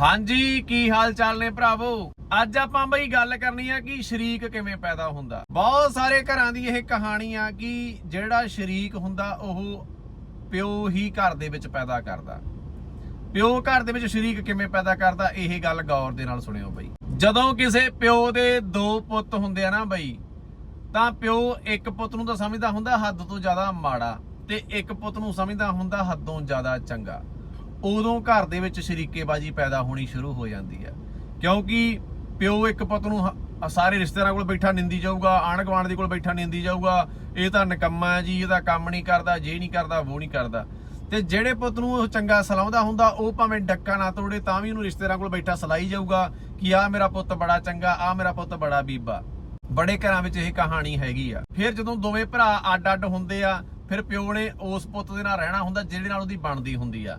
ਹਾਂਜੀ, ਕੀ ਹਾਲ ਚਾਲ ਨੇ ਭਰਾਵੋ? ਅੱਜ ਆਪਾਂ ਬਈ ਗੱਲ ਕਰਨੀ ਆ ਕਿ ਸ਼ਰੀਕ ਕਿਵੇਂ ਪੈਦਾ ਹੁੰਦਾ। ਬਹੁਤ ਸਾਰੇ ਘਰਾਂ ਦੀ ਇਹ ਕਹਾਣੀ ਆ ਕਿ ਜਿਹੜਾ ਸ਼ਰੀਕ ਹੁੰਦਾ, ਉਹ ਪਿਓ ਹੀ ਘਰ ਦੇ ਵਿੱਚ ਪੈਦਾ ਕਰਦਾ। ਪਿਓ ਘਰ ਦੇ ਵਿੱਚ ਸ਼ਰੀਕ ਕਿਵੇਂ ਪੈਦਾ ਕਰਦਾ, ਇਹ ਗੱਲ ਗੌਰ ਦੇ ਨਾਲ ਸੁਣਿਓ ਬਈ। ਜਦੋਂ ਕਿਸੇ ਪਿਓ ਦੇ ਦੋ ਪੁੱਤ ਹੁੰਦੇ ਆ ਨਾ ਬਈ, ਤਾਂ ਪਿਓ ਇੱਕ ਪੁੱਤ ਨੂੰ ਤਾਂ ਸਮਝਦਾ ਹੁੰਦਾ ਹੱਦ ਤੋਂ ਜ਼ਿਆਦਾ ਮਾੜਾ ਤੇ ਇੱਕ ਪੁੱਤ ਨੂੰ ਸਮਝਦਾ ਹੁੰਦਾ ਹੱਦੋਂ ਜ਼ਿਆਦਾ ਚੰਗਾ। ਉਦੋਂ ਘਰ ਦੇ ਵਿੱਚ ਸ਼ਰੀਕੇਬਾਜੀ ਪੈਦਾ ਹੋਣੀ ਸ਼ੁਰੂ ਹੋ ਜਾਂਦੀ ਹੈ। ਕਿਉਂਕਿ ਪਿਓ ਇੱਕ ਪੁੱਤ ਨੂੰ ਸਾਰੇ ਰਿਸ਼ਤੇਦਾਰਾਂ ਕੋਲ ਬੈਠਾ ਨਿੰਦੀ ਜਾਊਗਾ ਆਣ ਗੁਆਂਢ ਦੇ ਕੋਲ ਬੈਠਾ ਨਿੰਦੀ ਜਾਊਗਾ, ਇਹ ਤਾਂ ਨਿਕੰਮਾ ਹੈ ਜੀ ਇਹਦਾ ਕੰਮ ਨਹੀਂ ਕਰਦਾ, ਜੇ ਨਹੀਂ ਕਰਦਾ ਉਹ ਨਹੀਂ ਕਰਦਾ। ਤੇ ਜਿਹੜੇ ਪੁੱਤ ਨੂੰ ਉਹ ਚੰਗਾ ਸਲਾਉਂਦਾ ਹੁੰਦਾ, ਉਹ ਭਾਵੇਂ ਡੱਕਾ ਨਾ ਤੋੜੇ, ਤਾਂ ਵੀ ਉਹਨੂੰ ਰਿਸ਼ਤੇਦਾਰਾਂ ਕੋਲ ਬੈਠਾ ਸਲਾਈ ਜਾਊਗਾ ਕਿ ਆ ਮੇਰਾ ਪੁੱਤ ਬੜਾ ਚੰਗਾ ਆ ਮੇਰਾ ਪੁੱਤ ਬੜਾ ਬੀਬਾ। ਬੜੇ ਘਰਾਂ ਵਿੱਚ ਇਹ ਕਹਾਣੀ ਹੈਗੀ ਆ। ਫਿਰ ਜਦੋਂ ਦੋਵੇਂ ਭਰਾ ਅੱਡ-ਅੱਡ ਹੁੰਦੇ ਆ, ਫਿਰ ਪਿਓ ਨੇ ਉਸ ਪੁੱਤ ਦੇ ਨਾਲ ਰਹਿਣਾ ਹੁੰਦਾ, ਜਿਹੜੇ ਨਾਲ ਉਹਦੀ ਬਣਦੀ ਹੁੰਦੀ ਆ।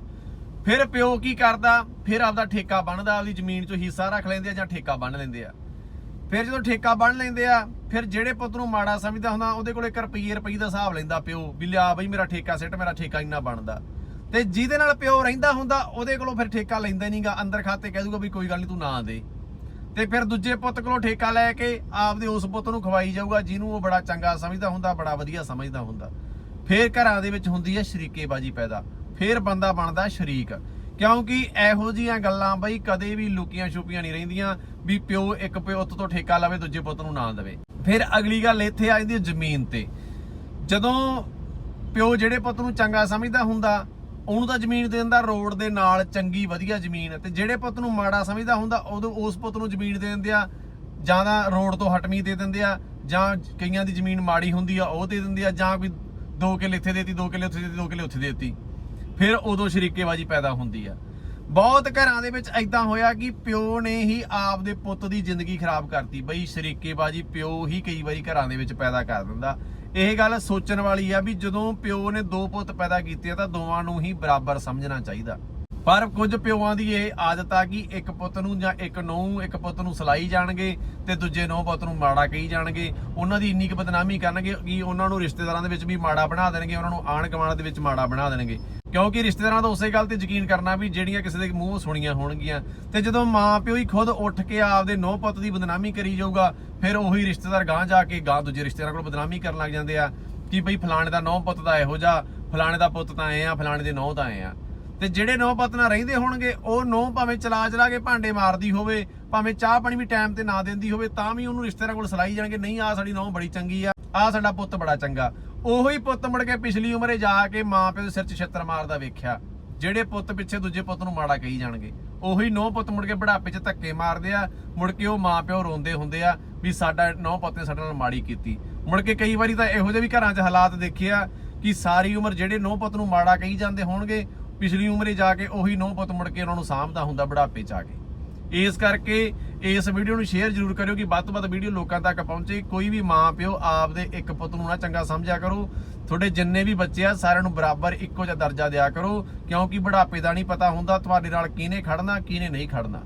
ਫਿਰ ਪਿਓ ਕੀ ਕਰਦਾ? ਫਿਰ ਆਪਦਾ ਠੇਕਾ ਬਣਦਾ, ਆਪਦੀ ਜ਼ਮੀਨ 'ਚੋਂ ਹਿੱਸਾ ਰੱਖ ਲੈਂਦੇ ਆ ਜਾਂ ਠੇਕਾ ਬਣ ਲੈਂਦੇ ਆ। ਫਿਰ ਜਦੋਂ ਠੇਕਾ ਬਣ ਲੈਂਦੇ ਆ, ਫਿਰ ਜਿਹੜੇ ਪੁੱਤ ਨੂੰ ਮਾੜਾ ਸਮਝਦਾ ਹੁੰਦਾ, ਉਹਦੇ ਕੋਲ 1 ਰੁਪਈਏ ਰੁਪਈਏ ਦਾ ਹਿਸਾਬ ਲੈਂਦਾ ਪਿਓ ਵੀ ਲਿਆ ਬਈ ਮੇਰਾ ਠੇਕਾ ਸਿੱਟ ਮੇਰਾ ਠੇਕਾ ਇੰਨਾ ਬਣਦਾ। ਤੇ ਜਿਹਦੇ ਨਾਲ ਪਿਓ ਰਹਿੰਦਾ ਹੁੰਦਾ, ਉਹਦੇ ਕੋਲੋਂ ਫਿਰ ਠੇਕਾ ਲੈਂਦਾ ਨਹੀਂਗਾ, ਅੰਦਰ ਖਾਤੇ ਕਹਿ ਦੂਗਾ ਵੀ ਕੋਈ ਗੱਲ ਨਹੀਂ ਤੂੰ ਨਾ ਦੇ। ਤੇ ਫਿਰ ਦੂਜੇ ਪੁੱਤ ਕੋਲੋਂ ਠੇਕਾ ਲੈ ਕੇ ਆਪਦੇ ਉਸ ਪੁੱਤ ਨੂੰ ਖਵਾਈ ਜਾਊਗਾ, ਜਿਹਨੂੰ ਉਹ ਬੜਾ ਚੰਗਾ ਸਮਝਦਾ ਹੁੰਦਾ, ਬੜਾ ਵਧੀਆ ਸਮਝਦਾ ਹੁੰਦਾ। ਫਿਰ ਘਰਾਂ ਦੇ ਵਿੱਚ ਹੁੰਦੀ ਹੈ ਸ਼ਰੀਕੇਬਾਜੀ ਪੈਦਾ। ਫਿਰ ਬੰਦਾ ਬਣਦਾ ਸ਼ਰੀਕ। ਕਿਉਂਕਿ ਇਹੋ ਜੀਆਂ ਗੱਲਾਂ ਬਈ ਕਦੇ ਵੀ ਲੁਕੀਆਂ ਛੁਪੀਆਂ ਨਹੀਂ ਰਹਿੰਦੀਆਂ ਵੀ ਪਿਓ ਇੱਕ ਪੁੱਤ ਤੋਂ ਠੇਕਾ ਲਵੇ, ਦੂਜੇ ਪੁੱਤ ਨੂੰ ਨਾ ਦੇਵੇ। ਫਿਰ ਅਗਲੀ ਗੱਲ ਇੱਥੇ ਆ ਜਾਂਦੀ ਹੈ ਜ਼ਮੀਨ ਤੇ। ਜਦੋਂ ਪਿਓ ਜਿਹੜੇ ਪੁੱਤ ਨੂੰ ਚੰਗਾ ਸਮਝਦਾ ਹੁੰਦਾ, ਉਹਨੂੰ ਤਾਂ ਜ਼ਮੀਨ ਦੇ ਦਿੰਦਾ ਰੋਡ ਦੇ ਨਾਲ ਚੰਗੀ ਵਧੀਆ ਜ਼ਮੀਨ ਤੇ ਜਿਹੜੇ ਪੁੱਤ ਨੂੰ ਮਾੜਾ ਸਮਝਦਾ ਹੁੰਦਾ, ਉਦੋਂ ਉਸ ਪੁੱਤ ਨੂੰ ਜ਼ਮੀਨ ਦੇ ਦਿੰਦੇ ਆ, ਜਾਂ ਤਾਂ ਰੋਡ ਤੋਂ ਹਟਮੀ ਦੇ ਦਿੰਦੇ ਆ, ਜਾਂ ਕਈਆਂ ਦੀ ਜ਼ਮੀਨ ਮਾੜੀ ਹੁੰਦੀ ਆ, ਉਹ ਦੇ ਦਿੰਦੇ ਆ, ਜਾਂ ਕੋਈ ਦੋ ਕਿੱਲੇ ਇੱਥੇ ਦੇਤੀ, ਦੋ ਕਿੱਲੇ ਉੱਥੇ ਦੇਤੀ, ਦੋ ਕਿੱਲੇ ਉੱਥੇ ਦੇਤੀ। ਫਿਰ ਉਦੋਂ ਸ਼ਰੀਕੇਬਾਜੀ ਪੈਦਾ ਹੁੰਦੀ ਆ। ਬਹੁਤ ਘਰਾਂ ਦੇ ਵਿੱਚ ਐਦਾਂ ਹੋਇਆ ਕਿ ਪਿਓ ਨੇ ਹੀ ਆਪਦੇ ਪੁੱਤ ਦੀ ਜ਼ਿੰਦਗੀ ਖਰਾਬ ਕਰਤੀ। ਬਈ ਸ਼ਰੀਕੇਬਾਜੀ ਪਿਓ ਹੀ ਕਈ ਵਾਰੀ ਘਰਾਂ ਦੇ ਵਿੱਚ ਪੈਦਾ ਕਰ ਦਿੰਦਾ। ਇਹ ਗੱਲ ਸੋਚਣ ਵਾਲੀ ਆ ਵੀ ਜਦੋਂ ਪਿਓ ਨੇ ਦੋ ਪੁੱਤ ਪੈਦਾ ਕੀਤੇ ਤਾਂ ਦੋਵਾਂ ਨੂੰ ਹੀ ਬਰਾਬਰ ਸਮਝਣਾ ਚਾਹੀਦਾ। ਪਰ ਕੁਝ ਪਿਓਆਂ ਦੀ ਇਹ ਆਦਤ ਆ ਕਿ ਇੱਕ ਪੁੱਤ ਨੂੰ ਜਾਂ ਇੱਕ ਨੂੰ ਇੱਕ ਪੁੱਤ ਨੂੰ ਸਲਾਈ ਜਾਣਗੇ ਤੇ ਦੂਜੇ ਨੂੰ ਪੁੱਤ ਨੂੰ ਮਾੜਾ ਕਹੀ ਜਾਣਗੇ। ਉਹਨਾਂ ਦੀ ਇੰਨੀ ਕੁ ਬਦਨਾਮੀ ਕਰਨਗੇ ਕਿ ਉਹਨਾਂ ਨੂੰ ਰਿਸ਼ਤੇਦਾਰਾਂ ਦੇ ਵਿੱਚ ਵੀ ਮਾੜਾ ਬਣਾ ਦੇਣਗੇ, ਉਹਨਾਂ ਨੂੰ ਆਣ ਗੁਆਂਢ ਦੇ ਵਿੱਚ ਮਾੜਾ ਬਣਾ ਦੇਣਗੇ। ਕਿਉਂਕਿ ਰਿਸ਼ਤੇਦਾਰਾਂ ਦਾ ਉਸੇ ਗੱਲ ਤੇ ਯਕੀਨ ਕਰਨਾ ਵੀ ਜਿਹੜੀਆਂ ਕਿਸੇ ਦੇ ਮੂੰਹ ਸੁਣੀਆਂ ਹੋਣਗੀਆਂ। ਤੇ ਜਦੋਂ ਮਾਂ ਪਿਓ ਹੀ ਖੁਦ ਉੱਠ ਕੇ ਆਪਦੇ ਨੌ ਪੁੱਤ ਦੀ ਬਦਨਾਮੀ ਕਰੀ ਜਾਊਗਾ, ਫਿਰ ਉਹੀ ਰਿਸ਼ਤੇਦਾਰ ਗਾਂ ਜਾ ਕੇ ਗਾਂ ਦੂਜੇ ਰਿਸ਼ਤੇਦਾਰਾਂ ਕੋਲ ਬਦਨਾਮੀ ਕਰਨ ਲੱਗ ਜਾਂਦੇ ਆ ਕਿ ਬਈ ਫਲਾਣੇ ਦਾ ਨੌ ਪੁੱਤ ਦਾ ਇਹੋ ਜਿਹਾ, ਫਲਾਣੇ ਦਾ ਪੁੱਤ ਤਾਂ ਐ ਆ, ਫਲਾਣੇ ਦੇ ਨੌ ਤਾਂ ਐ ਆ। ਤੇ ਜਿਹੜੇ ਨੌ ਪੁੱਤ ਨਾਲ ਰਹਿੰਦੇ ਹੋਣਗੇ, ਉਹ ਨੌ ਭਾਵੇਂ ਚਲਾ ਚਲਾ ਕੇ ਭਾਂਡੇ ਮਾਰਦੀ ਹੋਵੇ, ਭਾਵੇਂ ਚਾਹ ਪਾਣੀ ਵੀ ਟਾਈਮ ਤੇ ਨਾ ਦਿੰਦੀ ਹੋਵੇ, ਤਾਂ ਵੀ ਉਹਨੂੰ ਰਿਸ਼ਤੇਦਾਰਾਂ ਕੋਲ ਸਲਾਈ ਜਾਣਗੇ, ਨਹੀਂ ਆ ਸਾਡੀ ਨੌ ਬੜੀ ਚੰਗੀ ਆ ਆ ਸਾਡਾ ਪੁੱਤ ਬੜਾ ਚੰਗਾ। ਉਹੀ ਪੁੱਤ ਮੁੜ ਕੇ ਪਿਛਲੀ ਉਮਰੇ ਜਾ ਕੇ ਮਾਂ ਪਿਓ ਦੇ ਸਿਰ 'ਚ ਛਿੱਤਰ ਮਾਰਦਾ ਵੇਖਿਆ। ਜਿਹੜੇ ਪੁੱਤ ਪਿੱਛੇ ਦੂਜੇ ਪੁੱਤ ਨੂੰ ਮਾੜਾ ਕਹੀ ਜਾਣਗੇ। ਉਹੀ ਨੌ ਪੁੱਤ ਮੁੜ ਕੇ ਬੁਢਾਪੇ 'ਚ ਧੱਕੇ ਮਾਰਦੇ ਆ, ਮੁੜ ਕੇ ਉਹ ਮਾਂ ਪਿਓ ਰੋਂਦੇ ਹੁੰਦੇ ਆ ਵੀ ਸਾਡਾ ਨੌ ਪੁੱਤ ਨੇ ਸਾਡੇ ਨਾਲ ਮਾੜੀ ਕੀਤੀ। ਮੁੜ ਕੇ ਕਈ ਵਾਰੀ ਤਾਂ ਇਹੋ ਜਿਹੇ ਵੀ ਘਰਾਂ 'ਚ ਹਾਲਾਤ ਦੇਖੇ ਆ ਕਿ ਸਾਰੀ ਉਮਰ ਜਿਹੜੇ ਨੌ ਪੁੱਤ ਨੂੰ ਮਾੜਾ ਕਹੀ ਜਾਂਦੇ ਹੋਣਗੇ ਪਿਛਲੀ ਉਮਰੇ ਜਾ ਕੇ ਉਹੀ ਨੌ ਪੁੱਤ ਮੁੜ ਕੇ ਉਹਨਾਂ ਨੂੰ ਸਾਂਭਦਾ ਹੁੰਦਾ ਬੁਢਾਪੇ 'ਚ ਆ ਕੇ। ਇਸ ਕਰਕੇ ਇਸ ਵੀਡੀਓ ਨੂੰ ਸ਼ੇਅਰ ਜ਼ਰੂਰ ਕਰਿਓ ਕਿ ਵੱਧ ਤੋਂ ਵੱਧ ਵੀਡੀਓ ਲੋਕਾਂ ਤੱਕ ਪਹੁੰਚੇ। ਕੋਈ ਵੀ ਮਾਂ ਪਿਓ ਆਪਦੇ ਇੱਕ ਪੁੱਤ ਨੂੰ ਨਾ ਚੰਗਾ ਸਮਝਿਆ ਕਰੋ। ਤੁਹਾਡੇ ਜਿੰਨੇ ਵੀ ਬੱਚੇ ਆ, ਸਾਰਿਆਂ ਨੂੰ ਬਰਾਬਰ ਇੱਕੋ ਜਿਹਾ ਦਰਜਾ ਦਿਆ ਕਰੋ। ਕਿਉਂਕਿ ਬੁਢਾਪੇ ਦਾ ਨਹੀਂ ਪਤਾ ਹੁੰਦਾ ਤੁਹਾਡੇ ਨਾਲ ਕਿਹਨੇ ਖੜਨਾ, ਕਿਹਨੇ ਨਹੀਂ ਖੜਨਾ।